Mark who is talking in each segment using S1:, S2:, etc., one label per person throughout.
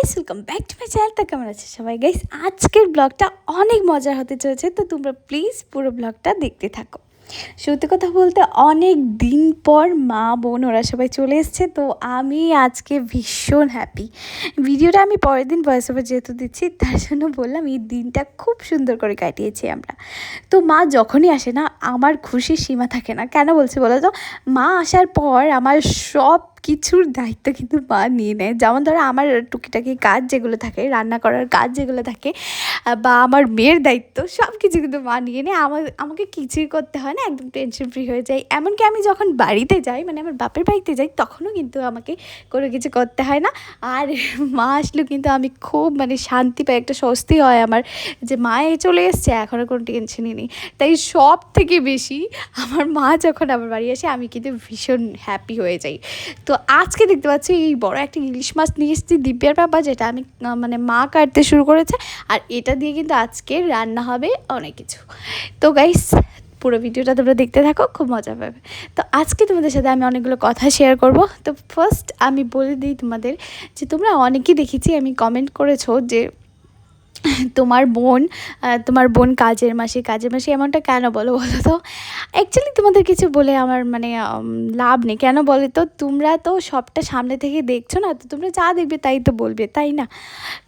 S1: Guys welcome back to my channel তা কেমন আছে সবাই? গাইস আজকের ব্লগটা অনেক মজার হতে চলেছে, তো তোমরা প্লিজ পুরো ব্লগটা দেখতে থাকো। সত্যি কথা বলতে, অনেক দিন পর মা, বোন, ওরা সবাই চলে এসছে, তো আমি আজকে ভীষণ হ্যাপি ভিডিওটা আমি পরের দিন ভয়েস ওভার যেহেতু দিচ্ছি, তার জন্য বললাম এই দিনটা খুব সুন্দর করে কাটিয়েছি আমরা। তো মা যখনই আসে না, আমার খুশির সীমা থাকে না। কেন বলছি বলো তো? মা আসার পর আমার সব কিছুর দায়িত্ব কিন্তু মা নিয়ে নেয়। যেমন ধরো আমার টুকিটাকি কাজ যেগুলো থাকে, রান্না করার কাজ যেগুলো থাকে বা আমার মেয়ের দায়িত্ব সব কিছু কিন্তু মা নিয়ে নেয়। আমার আমাকে কিছুই করতে হয় না, একদম টেনশন ফ্রি হয়ে যায়। এমনকি আমি যখন বাড়িতে যাই মানে আমার বাপের বাড়িতে যাই, তখনও কিন্তু আমাকে কোনো কিছু করতে হয় না। আর মা আসলেও কিন্তু আমি খুব মানে শান্তি পাই, একটা স্বস্তি হয় আমার যে মা এ চলে এসছে, এখনও কোনো টেনশনই নেই। তাই সব থেকে বেশি আমার মা যখন আমার বাড়ি আসে, আমি কিন্তু ভীষণ হ্যাপি হয়ে যাই। তো আজকে দেখতে পাচ্ছি এই বড় একটা ইলিশ মাছ নিয়ে এসেছি দিব্যার বাবা, যেটা আমি মানে মা কাটতে শুরু করেছে। আর এটা দিয়ে কিন্তু আজকে রান্না হবে অনেক কিছু। তো গাইস পুরো ভিডিওটা তোমরা দেখতে থাকো, খুব মজা পাবে। তো আজকে তোমাদের সাথে আমি অনেকগুলো কথা শেয়ার করব। তো ফার্স্ট আমি বলে দিই তোমাদের যে তোমরা অনেকেই দেখেছি, আমি কমেন্ট করেছ যে তোমার বোন তোমার বোন কাজের মাসি কাজের মাসি এমনটা কেন বলো বলো তো? অ্যাকচুয়ালি তোমাদের কিছু বলে আমার মানে লাভ নেই। কেন বলে তো? তোমরা তো সবটা সামনে থেকে দেখছ না, তো তোমরা যা দেখবে তাই তো বলবে, তাই না?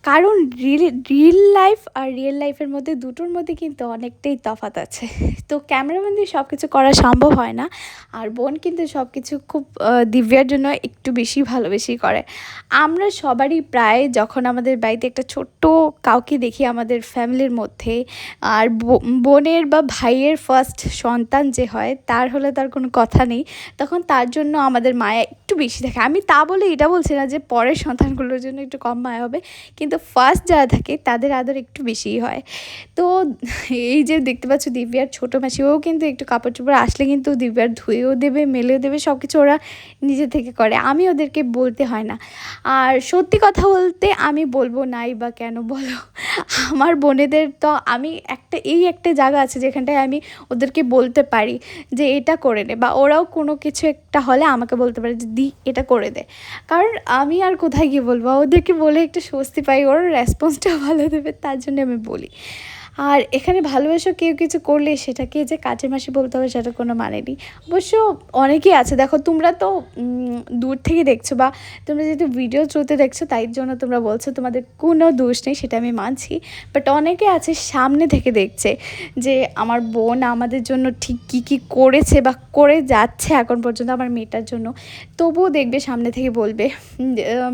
S1: কারণ রিল রিয়েল লাইফ আর রিয়েল লাইফের মধ্যে দুটোর মধ্যে কিন্তু অনেকটাই তফাত আছে। তো ক্যামেরাম্যান দিয়ে সব কিছু করা সম্ভব হয় না, আর বোন কিন্তু সব কিছু খুব দিব্যার জন্য একটু বেশি ভালোবেসি করে। আমরা সবারই প্রায় যখন আমাদের বাড়িতে একটা ছোট্ট কাউকে দেখি আমাদের ফ্যামিলির মধ্যে। আর বোনের বা ভাইয়ের ফার্স্ট সন্তান যে হয়, তার হলে তার কোনো কথা নেই। তখন তার জন্য আমাদের মায়া একটু বেশি থাকে। আমি তা বলে এটা বলছি না যে পরের সন্তানগুলোর জন্য একটু কম মায়া হবে, কিন্তু ফার্স্ট যারা থাকে, তাদের আদর একটু বেশিই হয়। তো এই যে দেখতে পাচ্ছ দিব্যার ছোটো মাসি, ও কিন্তু একটু কাপড় চোপড় আসলে কিন্তু দিব্যার ধুয়েও দেবে, মেলেও দেবে সব কিছু ওরা নিজে থেকে করে। আমি ওদেরকে বলতে হয় না। আর সত্যি কথা বলতে আমি বলব নাই বা কেন বলো? আমার বোনেদের তো আমি একটা, এই একটা জায়গা আছে যেখানটায় আমি ওদেরকে বলতে পারি যে এটা করে নে বা ওরাও কোনো কিছু একটা হলে আমাকে বলতে পারে যে দি, এটা করে দে। কারণ আমি আর কোথায় গিয়ে বলব? ওদেরকে বলে একটু স্বস্তি পাই, ওর রেসপন্সটা ভালো দেবে, তার জন্য আমি বলি। আর এখানে ভালোবাসা কেউ কিছু করলে সেটাকে যে কাজের মাসে বলতে হবে সেটা কোনো মানে নেই। অবশ্য অনেকেই আছে, দেখো তোমরা তো দূর থেকে দেখছ বা তোমরা যেহেতু ভিডিও থ্রুতে দেখছ, তাই জন্য তোমরা বলছো তোমাদের কোনো দোষ নেই, সেটা আমি মানছি। বাট অনেকে আছে সামনে থেকে দেখছে যে আমার বোন আমাদের জন্য ঠিক কী কী করেছে বা করে যাচ্ছে এখন পর্যন্ত আমার মেয়েটার জন্য। তবুও দেখবে সামনে থেকে বলবে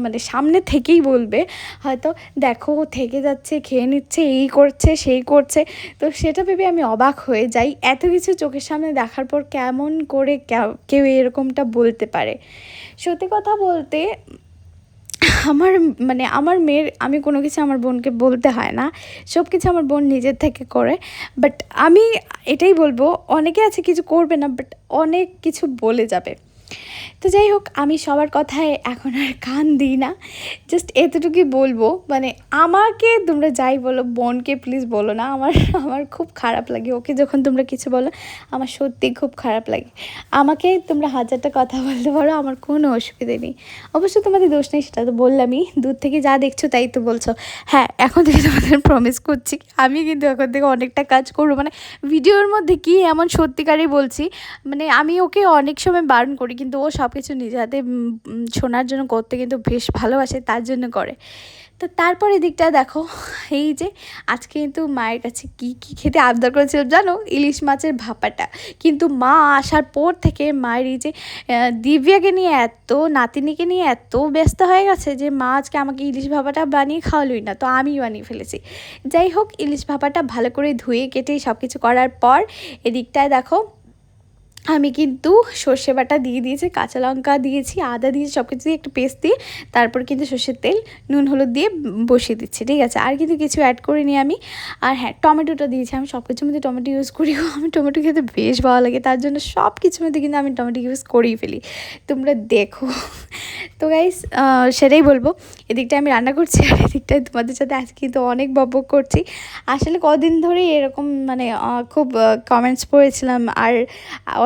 S1: মানে সামনে থেকেই বলবে, হয়তো দেখো, থেকে যাচ্ছে, খেয়ে নিচ্ছে, এই করছে, সেই করছে। তো সেটা ভেবে আমি অবাক হয়ে যাই, এত কিছু চোখের সামনে দেখার পর কেমন করে কেউ এরকমটা বলতে পারে। সত্যি কথা বলতে, আমার মানে আমার মেয়ের, আমি কোনো কিছু আমার বোনকে বলতে হয় না সব কিছু আমার বোন নিজের থেকে করে। বাট আমি এটাই বলব, অনেকে আছে কিছু করবে না বাট অনেক কিছু বলে যাবে। তো যাই হোক, আমি সবার কথায় এখন আর কান দিই না। জাস্ট এতটুকুই বলব মানে আমাকে তোমরা যাই বলো, বোনকে প্লিজ বলো না। আমার আমার খুব খারাপ লাগে। ওকে যখন তোমরা কিছু বলো, আমার সত্যি খুব খারাপ লাগে। আমাকে তোমরা হাজারটা কথা বলতে পারো, আমার কোনো অসুবিধে নেই। অবশ্য তোমাদের দোষ নেই, সেটা তো বললামই। দূর থেকে যা দেখছ তাই তো বলছো। হ্যাঁ এখন থেকে তোমাদের প্রমিস করছি, আমি কিন্তু এখন থেকে অনেকটা কাজ করব। মানে ভিডিওর মধ্যে কি এমন সত্যিকারই বলছি মানে আমি ওকে অনেক সময় বারণ করি, কিন্তু ও সব কিছু নিজে হাতে শোনার জন্য করতে কিন্তু বেশ ভালোবাসে, তার জন্য করে। তো তারপর এদিকটা দেখো, এই যে আজকে কিন্তু মায়ের কাছে কি কি খেতে আবদার করেছিল জানো? ইলিশ মাছের ভাপাটা। কিন্তু মা আসার পর থেকে মায়ের এই যে দিব্যাকে নিয়ে এত, নাতিনিকে নিয়ে এত ব্যস্ত হয়ে গেছে যে মা আজকে আমাকে ইলিশ ভাপাটা বানিয়ে খাওয়ালোই না, তো আমি বানিয়ে ফেলেছি। যাই হোক, ইলিশ ভাপাটা ভালো করে ধুয়ে, কেটে সব কিছু করার পর এদিকটায় দেখো আমি কিন্তু সর্ষে বাটা দিয়ে দিয়েছি, কাঁচা লঙ্কা দিয়েছি, আদা দিয়েছি সব কিছু দিয়ে একটু পেস্ট দিয়ে তারপর কিন্তু সর্ষের তেল, নুন, হলুদ দিয়ে বসিয়ে দিচ্ছি, ঠিক আছে? আর কিন্তু কিছু অ্যাড করিনি আমি। আর হ্যাঁ টমেটোটা দিয়েছি আমি সব কিছুর মধ্যে টমেটো ইউজ করি আমি টমেটো খেতে বেশ ভালো লাগে, তার জন্য সব কিছুর মধ্যে কিন্তু আমি টমেটো ইউজ করেই ফেলি। তোমরা দেখো। তো গাইস সেটাই বলব, এদিকটা আমি রান্না করছি আর এদিকটায় তোমাদের সাথে আজকে কিন্তু অনেক বকবক করছি। আসলে কদিন ধরেই এরকম মানে খুব কমেন্টস পড়েছিলাম, আর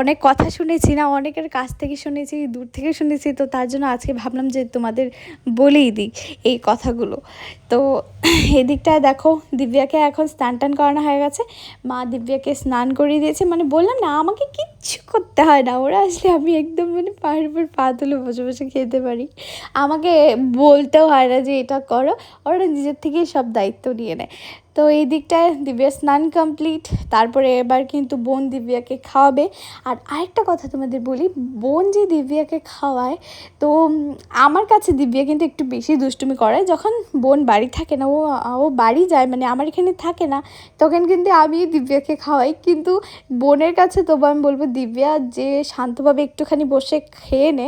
S1: অনেক অনেক কথা শুনেছি না, অনেকের কাছ থেকে শুনেছি, দূর থেকে শুনেছি, তো তার জন্য আজকে ভাবলাম যে তোমাদের বলেই দিই এই কথাগুলো। তো এদিকটায় দেখো, দিব্যাকে এখন স্নান টান করানো হয়ে গেছে। মা দিব্যাকে স্নান করিয়ে দিয়েছে মানে বললাম না, আমাকে কিচ্ছু করতে হয় না। ওরা আসলে আমি একদম মানে পায়ের উপর পা তুলে বসে বসে খেতে পারি। আমাকে বলতেও হয় না যে এটা করো। ওরা নিজের থেকেই সব দায়িত্ব নিয়ে নেয়। তো এই দিকটায় দিব্যা স্নান কমপ্লিট তারপরে এবার কিন্তু বোন দিব্যাকে খাওয়াবে। আর আরেকটা কথা তোমাদের বলি, বোন যে দিব্যাকে খাওয়ায়, তো আমার কাছে দিব্যা কিন্তু একটু বেশি দুষ্টুমি করে। যখন বোন বাড়ি থাকে না, ও ও বাড়ি যায় মানে আমার এখানে থাকে না, তখন কিন্তু আমি দিব্যাকে খাওয়াই। কিন্তু বোনের কাছে তবু আমি বলব দিব্যা যে শান্তভাবে একটুখানি বসে খেয়ে নে,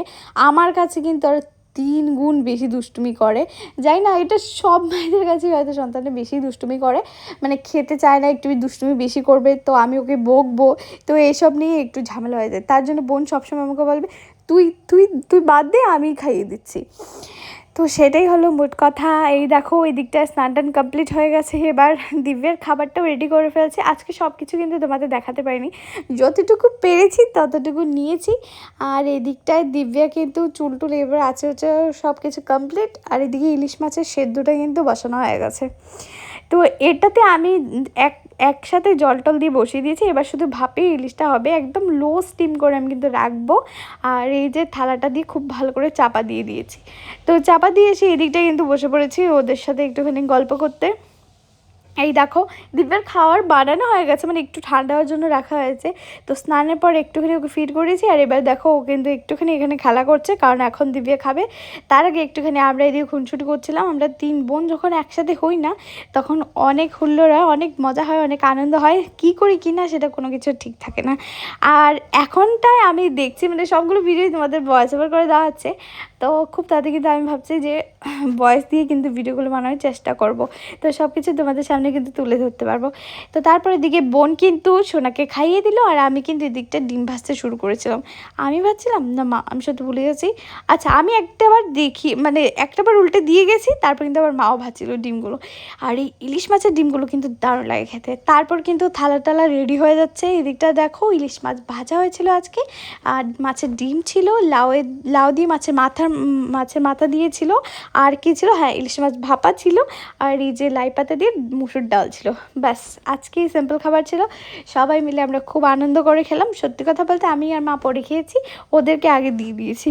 S1: আমার কাছে কিন্তু আর তিন গুণ বেশি দুষ্টুমি করে। যাই না, এটা সব মায়েদের কাছে হয়তো সন্তানরা বেশি দুষ্টুমি করে। মানে খেতে চায় না, একটু দুষ্টুমি বেশি করবে, তো আমি ওকে বকবো, তো এইসব নিয়ে একটু ঝামেলা হয়ে যায়। তার জন্য বোন সবসময় আমাকে বলবে, তুই তুই তুই বাদ দে আমি খাইয়ে দিচ্ছি। তো সেটাই হলো মোট কথা। এই দেখো ওই দিকটায় স্নান টান কমপ্লিট হয়ে গেছে। এবার দিব্যের খাবারটাও রেডি করে ফেলছি। আজকে সব কিছু কিন্তু তোমাদের দেখাতে পারিনি। যতটুকু পেরেছি, ততটুকু নিয়েছি। আর এদিকটায় দিব্যা কিন্তু চুল টুল এবার আছে হচ্ছে সব কিছু কমপ্লিট আর এদিকে ইলিশ মাছের সেদ্ধটা কিন্তু বসানো হয়ে গেছে। তো এটাতে আমি এক, একসাথে জল টল দিয়ে বসিয়ে দিয়েছি। এবার শুধু ভাপে ইলিশটা হবে। একদম লো স্টিম করে আমি কিন্তু রাখব। আর এই যে থালাটা দিয়ে খুব ভালো করে চাপা দিয়ে দিয়েছি। তো চাপা দিয়ে এসে এদিকটা কিন্তু বসে পড়েছি ওদের সাথে একটুখানি গল্প করতে। এই দেখো, দিব্যার খাওয়ার বানানো হয়ে গেছে মানে একটু ঠান্ডা হওয়ার জন্য রাখা হয়েছে। তো স্নানের পর একটুখানি ওকে ফিট করেছি আর এবার দেখো ও কিন্তু একটুখানি এখানে খেলা করছে, কারণ এখন দিব্যা খাবে। তার আগে একটুখানি আমরা এদিকে খুনছুটি করছিলাম, আমরা তিন বোন যখন একসাথে হই না, তখন অনেক হুল্লোড় হয় অনেক মজা হয়, অনেক আনন্দ হয়, কি করি, কি না সেটা কোনো কিছু ঠিক থাকে না। আর এখনটায় আমি দেখছি মানে সবগুলো ভিডিওই তোমাদের ভয়েস ওভার করে দেওয়া হচ্ছে, তো খুব তাড়াতাড়ি কিন্তু আমি ভাবছি যে ভয়েস দিয়ে কিন্তু ভিডিওগুলো বানানোর চেষ্টা করব। তো সব কিছু তোমাদের সামনে কিন্তু তুলে ধরতে পারব। তো তারপরে দিকে বোন কিন্তু সোনাকে খাইয়ে দিল আর আমি কিন্তু এদিকটা ডিম ভাজতে শুরু করেছিলাম। আমি ভাবছিলাম, না মা, আমি সত্যি ভুলে গেছি। আচ্ছা আমি একটাবার দেখি মানে একটাবার উল্টে দিয়ে গেছি, তারপর কিন্তু আবার মাও ভাজছিল ডিমগুলো। আর এই ইলিশ মাছের ডিমগুলো কিন্তু দারুণ লাগে খেতে। তারপর কিন্তু থালা টালা রেডি হয়ে যাচ্ছে। এদিকটা দেখো, ইলিশ মাছ ভাজা হয়েছিল আজকে। আর মাছের ডিম ছিল লাউয়ের লাউ দিয়ে মাছের মাথার মাছের মাথা দিয়েছিল। আর কি ছিল? হ্যাঁ ইলিশ মাছ ভাপা ছিল। আর এই যে লাই পাতা দিয়ে মুসুর ডাল ছিল। ব্যাস আজকে সিম্পল খাবার ছিল। সবাই মিলে আমরা খুব আনন্দ করে খেলাম। সত্যি কথা বলতে আমি আর মা পরে খেয়েছি। ওদেরকে আগে দিয়ে দিয়েছি।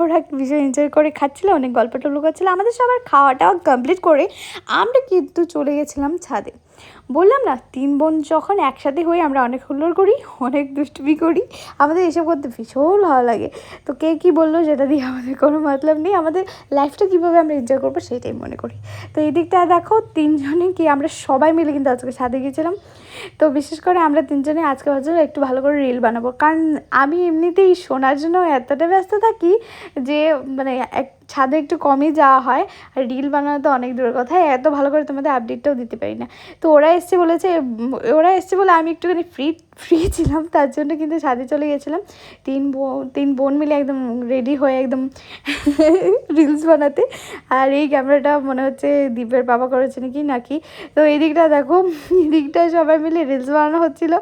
S1: ওরা ভীষণ এনজয় করে খাচ্ছিল, অনেক গল্প টল্প করছিল। আমাদের সবার খাওয়াটাও কমপ্লিট করে আমরা কিন্তু চলে গেছিলাম ছাদে। বললাম না, তিন বোন যখন একসাথে হই আমরা অনেক হুল্লোড় করি, অনেক দুষ্টুমি করি, আমাদের এসব করতে ভীষণ ভালো লাগে। তো কে কী বলল সেটা দিয়ে আমাদের কোনো মতলব নেই, আমাদের লাইফটা কীভাবে আমরা এনজয় করব সেটাই মনে করি। তো এই দিকটা দেখো, তিনজনে কি আমরা সবাই মিলে কিন্তু আজকে সাথে গিয়েছিলাম। তো বিশেষ করে আমরা তিনজনে আজকে ভাবছি একটু ভালো করে রিল বানাবো। কারণ আমি এমনিতেই শোনার জন্য এতটা ব্যস্ত থাকি যে মানে এক ছাদে একটু কমই যাওয়া হয়। আর রিল বানানো তো অনেক দূরের কথা, এত ভালো করে তোমাদের আপডেটটাও দিতে পারি না। তো ওরা এসছে বলেছে ওরা এসছে বলে আমি একটুখানি ফ্রি ফ্রি ছিলাম তার জন্য কিন্তু ছাদে চলে গেছিলাম। তিন বোন তিন বোন মিলে একদম রেডি হয়ে একদম রিলস বানাতে। আর এই ক্যামেরাটা মনে হচ্ছে দীপের বাবা করেছে নাকি নাকি? তো এই দিকটা দেখো এই দিকটা সবাই মিলে রিলস বানানো হচ্ছিল।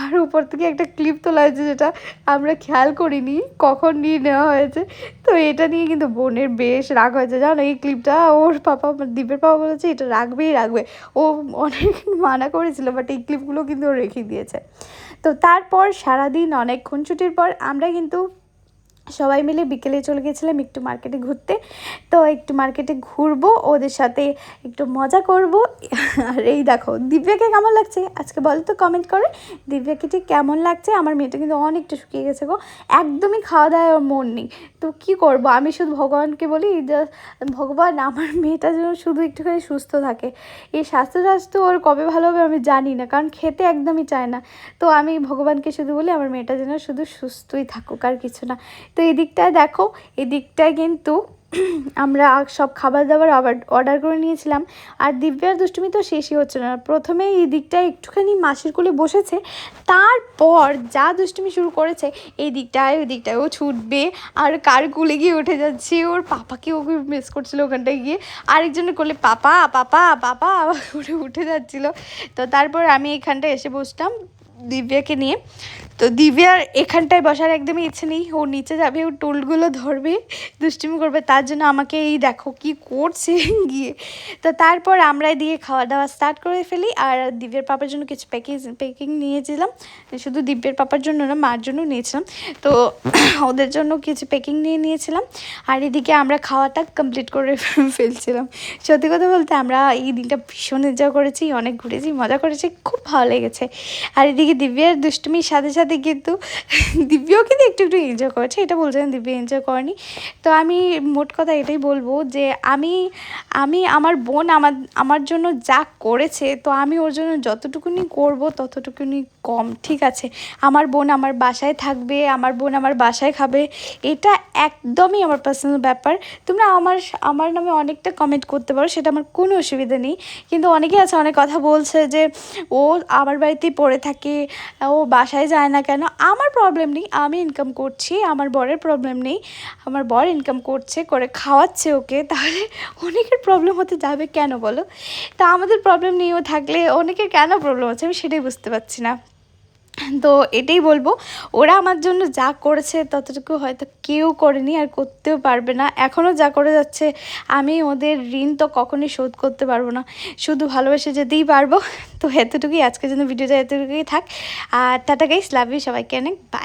S1: আর উপর থেকে একটা ক্লিপ তোলা হয়েছে যেটা আমরা খেয়াল করিনি কখন নিয়ে নেওয়া হয়েছে। তো এটা নিয়ে কিন্তু বোনের বেশ রাগ হয়েছে। জানো এই ক্লিপটা ওর পাপা, দীপের পাপা বলেছে, এটা রাখবেই রাখবে ও অনেক মানা করেছিল বাট এই ক্লিপগুলো কিন্তু ও রেখে দিয়েছে। তো তারপর সারাদিন অনেকক্ষণ ছুটির পর আমরা কিন্তু সবাই মিলে বিকেলে চলে গেছিলাম একটু মার্কেটে ঘুরতে। তো একটু মার্কেটে ঘুরবো, ওদের সাথে একটু মজা করব। আর এই দেখো, দিব্যাকে কেমন লাগছে? আজকে বলো তো কমেন্ট করে। দিব্যাকে ঠিক কেমন লাগছে? আমার মেয়েটা কিন্তু অনেকটা শুকিয়ে গেছে গো। একদমই খাওয়া দাওয়ার মন নেই। তো কি করব? আমি শুধু ভগবানকে বলি ভগবান আমার মেয়েটা যেন শুধু একটুখানি সুস্থ থাকে। এই স্বাস্থ্য স্বাস্থ্য ওর কবে ভালো হবে আমি জানি না, কারণ খেতে একদমই চায় না। তো আমি ভগবানকে শুধু বলি, আমার মেয়েটা যেন শুধু সুস্থই থাকুক, আর কিছু না। তো এই দিকটায় দেখো, এই দিকটায় কিন্তু আমরা সব খাবার দাবার আবার অর্ডার করে নিয়েছিলাম। আর দিব্যার দুষ্টুমি তো শেষই হচ্ছে না। প্রথমে এই দিকটায় একটুখানি মাসির কোলে বসেছে, তারপর যা দুষ্টুমি শুরু করেছে, এই দিকটায় ওই দিকটায় ও ছুটবে আর কার কোলে গিয়ে উঠে যাচ্ছে? ওর পাপাকে ওকে মিস করছিল ওখানটায় গিয়ে। আরেকজনের কোলে, পাপা পাপা পাপা, করে উঠে যাচ্ছিল। তো তারপর আমি এখানটায় এসে বসতাম দিব্যাকে নিয়ে। তো দিব্যার এখানটায় বসার একদমই ইচ্ছে নেই। ও নিচে যাবে, ও টুলগুলো ধরবে, দুষ্টুমি করবে, তার জন্য আমাকে এই দেখো কি করছে গিয়ে। তো তারপর আমরা দিয়ে খাওয়া দাওয়া স্টার্ট করে ফেলি। আর দিব্যের পাপার জন্য কিছু প্যাকেজ প্যাকিং নিয়েছিলাম। শুধু দিব্যের পাপার জন্য না, মার জন্য নিয়েছিলাম। তো ওদের জন্য কিছু প্যাকিং নিয়ে নিয়েছিলাম। আর এদিকে আমরা খাওয়াটা কমপ্লিট করে ফেলছিলাম। সত্যি কথা বলতে আমরা এই দিনটা ভীষণ এনজয় করেছি, অনেক ঘুরেছি, মজা করেছি, খুব ভালো লেগেছে। আর এদিকে দিব্যের দুষ্টুমির সাথে সাথে কিন্তু দিব্যও কিন্তু একটু একটু এনজয় করেছে, এটা বলছেন দিব্য এনজয় করেনি। তো আমি মোট কথা এটাই বলব যে আমি আমি আমার বোন আমার আমার জন্য যা করেছে, তো আমি ওর জন্য যতটুকুনি করব ততটুকুনি কম, ঠিক আছে? আমার বোন আমার বাসায় থাকবে, আমার বোন আমার বাসায় খাবে, এটা একদমই আমার পার্সোনাল ব্যাপার। তোমরা আমার আমার নামে অনেকটা কমেন্ট করতে পারো, সেটা আমার কোনো অসুবিধা নেই। কিন্তু অনেকে আছে, অনেক কথা বলছে যে, ও আমার বাড়িতেই পড়ে থাকে, ও বাসায় যায় না কেন? আমার প্রবলেম নেই, আমি ইনকাম করছি, আমার বরের প্রবলেম নেই। আমার বর ইনকাম করছে, করে খাওয়াচ্ছে ওকে, তাহলে অনেকের প্রবলেম হতে যাবে কেন বলো? তা আমাদের প্রবলেম নিয়েও থাকলে, অনেকের কেন প্রবলেম হচ্ছে আমি সেটাই বুঝতে পারছি না। তো এটাই বলব, ওরা আমার জন্য যা করেছে ততটুকু হয়তো কেউ করেনি আর করতেও পারবে না। এখনও যা করে যাচ্ছে, আমি ওদের ঋণ তো কখনই শোধ করতে পারব না। শুধু ভালোবেসে যেতেই পারব। তো এতটুকুই, আজকের জন্য ভিডিওটা এতটুকুই থাক। আর টাটা গাইস লাভ ইউ সবাইকে অনেক। বাই